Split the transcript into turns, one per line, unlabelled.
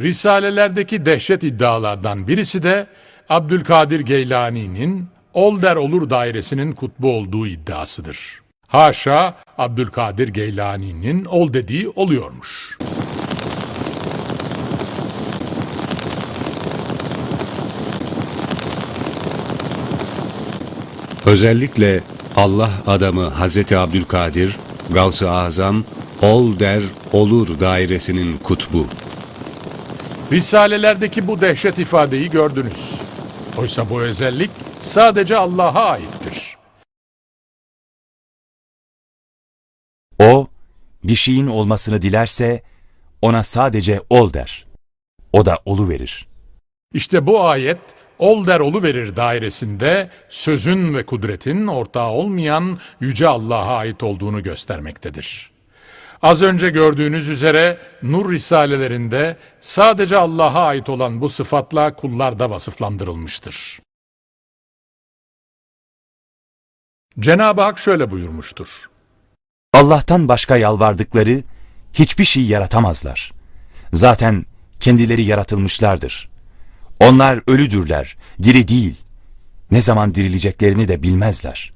Risalelerdeki dehşet iddialardan birisi de Abdülkadir Geylani'nin ol der olur dairesinin kutbu olduğu iddiasıdır. Haşa Abdülkadir Geylani'nin ol dediği oluyormuş.
Özellikle Allah adamı Hazreti Abdülkadir, Gavs-ı Azam, ol der olur dairesinin kutbu.
Risalelerdeki bu dehşet ifadeyi gördünüz. Oysa bu özellik sadece Allah'a aittir.
O, bir şeyin olmasını dilerse ona sadece ol der. O da olu verir.
İşte bu ayet ol der olu verir dairesinde sözün ve kudretin ortağı olmayan yüce Allah'a ait olduğunu göstermektedir. Az önce gördüğünüz üzere Nur risalelerinde sadece Allah'a ait olan bu sıfatla kullarda vasıflandırılmıştır. Cenab-ı Hak şöyle buyurmuştur.
Allah'tan başka yalvardıkları hiçbir şey yaratamazlar. Zaten kendileri yaratılmışlardır. Onlar ölüdürler, diri değil. Ne zaman dirileceklerini de bilmezler.